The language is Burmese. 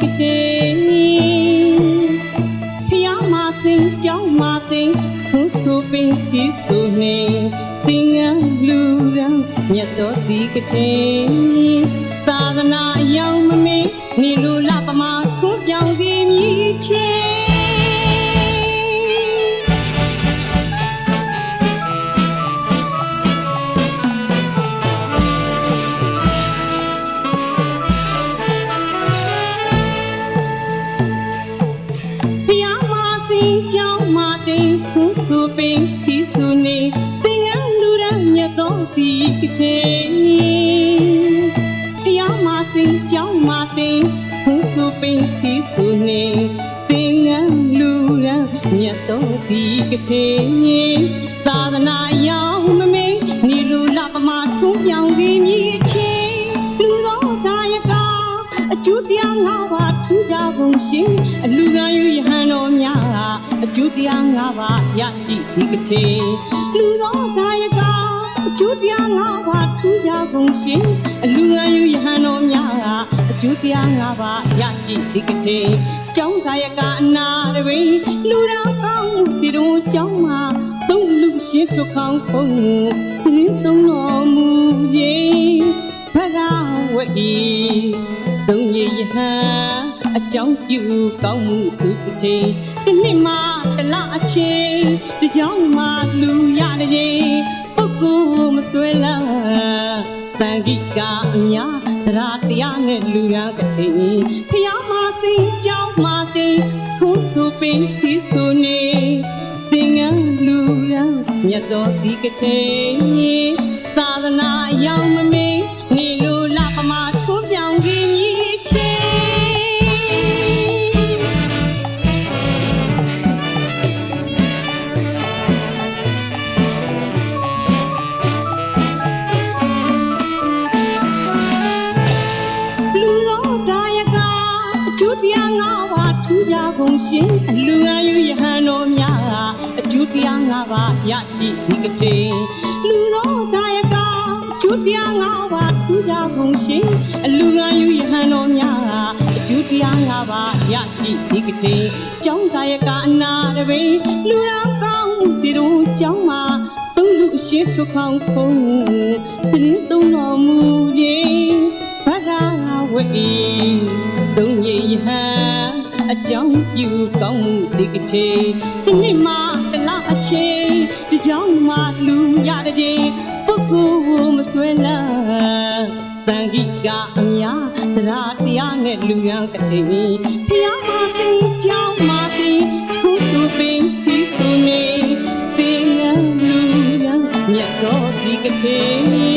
ကတိဖျားမစင်ကြောင်းမသိဆူဆူပင်စီစုနေသင်္ကန်းလူရန်မြတ်တော်ဒီကတိသာသနာအယောင်မမေ့နေလူလပမာသွန်ပြောင်းစီ တော်ဒီကတိဖျားမစီကြောင်းမတင်ဆူဆူပင်စီဆူနေသင်္ကန်းလူရမြတ်တော်ဒီကတိသာသနာယောင်မမေနီလူလပမာထုံးပြောင်းစီမြည်ချေလူတော်ကာယကအကျိုးတရားငါးပါးထူးကြကုန်ရှင်အလူကယူယဟန်တော်များကအကျိုးတရားငါးပါးရရှိဒီကတိလူတော်ကာယက အကျိုးတရားငါးပါးထူးကြကုန်ရှင်အလူကယူယဟန်တော်များကအကျိုးတရားငါးပါးရရှိဒီကတိကျောင်းကာယကအနာတပိလူတော်ကောင်းမှုစီတော်ကျောင်းမှာသုံးလူရှင်သူခေါင်းဖုံးသင်းသုံးတော်မူရေဖရာဝတ်ဤသုံးရည်ယဟန်အကြောင်းပြုကောင်းမှုသူတစ်ထည်တစ်နှစ်မှတစ်လအချိန်တစ်ကြောင်းမှလူရတဲ့ပုဂ္ဂိုလ်မဆွဲလာ သံဃိကအများတရားတရားနဲ့လူရကတိဖျားမစင်ကြောင်းမသိဆိုးဆိုပင်စီဆိုနေသင်္ကန်းလူရမြတ်တော်ဒီကတိ ကအကျိုးတရားငါးပါးထူးကြကုန်ရှင်အလူငါယူယဟန်တော်များအကျိုးတရားငါးပါးရရှိဒီကတိလူတော်ဒါယကအကျိုးတရားငါးပါးထူးကြကုန်ရှင်အလူငါယူယဟန်တော်များအကျိုးတရားငါးပါးရရှိဒီကတိကျောင်းဒါယကအနာတပိလူတော်ကောင်းမှုစီတော်ကျောင်းမှာသုံးလူအရှိထုတ်ခေါင်းဖုံးသတရင်သုံးတော်မူခြင်းဗ ရာဝေသုံးရည်ဟန်အကြောင်းပြုကောင်းမှုဒီကတိဒီနေ့မှတလားအချင်းဒီကြောင့်မှလူရတဲ့ပုဂ္ဂိုလ်မဆွဲလာသံဃိကအများတရားတရားနဲ့လူရန်ကတိဖျားမစီကြောင်းမစီသူသူပင်စီသူနေသင်္ကန်းလူရန်မြတ်တော်ဒီကတိ